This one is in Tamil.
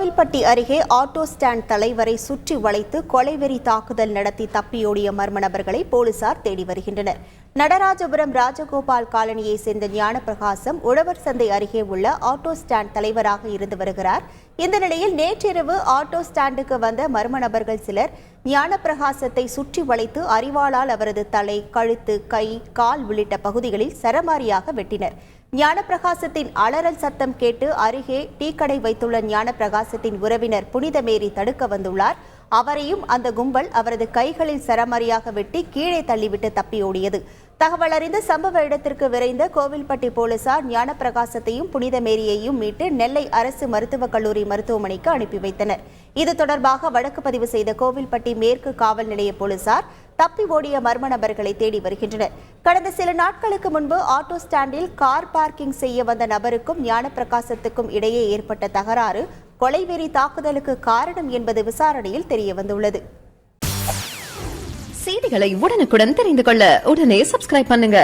கோவில்பட்டி அருகே ஆட்டோ ஸ்டாண்ட் தலைவரை சுற்றி வளைத்து கொலைவெறி தாக்குதல் நடத்தி தப்பியோடிய மர்ம நபர்களை போலீசார் தேடி வருகின்றனர். நடராஜபுரம் ராஜகோபால் காலனியை சேர்ந்த ஞானப்பிரகாசம் உழவர் சந்தை அருகே உள்ள ஆட்டோ ஸ்டாண்ட் தலைவராக இருந்து வருகிறார். இந்த நிலையில் நேற்றிரவு ஆட்டோ ஸ்டாண்டுக்கு வந்த மர்ம நபர்கள் சிலர் ஞானப்பிரகாசத்தை சுற்றி வளைத்து அறிவாளால் அவரது தலை கழுத்து கை கால் உள்ளிட்ட பகுதிகளில் சரமாரியாக வெட்டினர். ஞானப்பிரகாசத்தின் அலறல் சத்தம் கேட்டு அருகே டீக்கடை வைத்துள்ள ஞானப்பிரகாசத்தின் உறவினர் புனிதமேரி தடுக்க வந்துள்ளார். அவரையும் அந்த கும்பல் அவரது கைகளில் சரமாரியாக வெட்டி கீழே தள்ளிவிட்டு தப்பியோடியது தகவல் அறிந்த சம்பவ இடத்திற்கு விரைந்த கோவில்பட்டி போலீசார் ஞானப்பிரகாசத்தையும் புனிதமேரியையும் மீட்டு நெல்லை அரசு மருத்துவக் கல்லூரி மருத்துவமனைக்கு அனுப்பி வைத்தனர். இது தொடர்பாக வழக்கு பதிவு செய்த கோவில்பட்டி மேற்கு காவல் நிலைய போலீசார் தப்பி ஓடிய மர்ம நபர்களை தேடி வருகின்றனர். கடந்த சில நாட்களுக்கு முன்பு ஆட்டோ ஸ்டாண்டில் கார் பார்க்கிங் செய்ய வந்த நபருக்கும் ஞானப்பிரகாசத்துக்கும் இடையே ஏற்பட்ட தகராறு கொலைவெறி தாக்குதலுக்கு காரணம் என்பது விசாரணையில் தெரியவந்துள்ளது. செய்திகளை உடனுக்குடன் தெரிந்து கொள்ள உடனே சப்ஸ்கிரைப் பண்ணுங்க.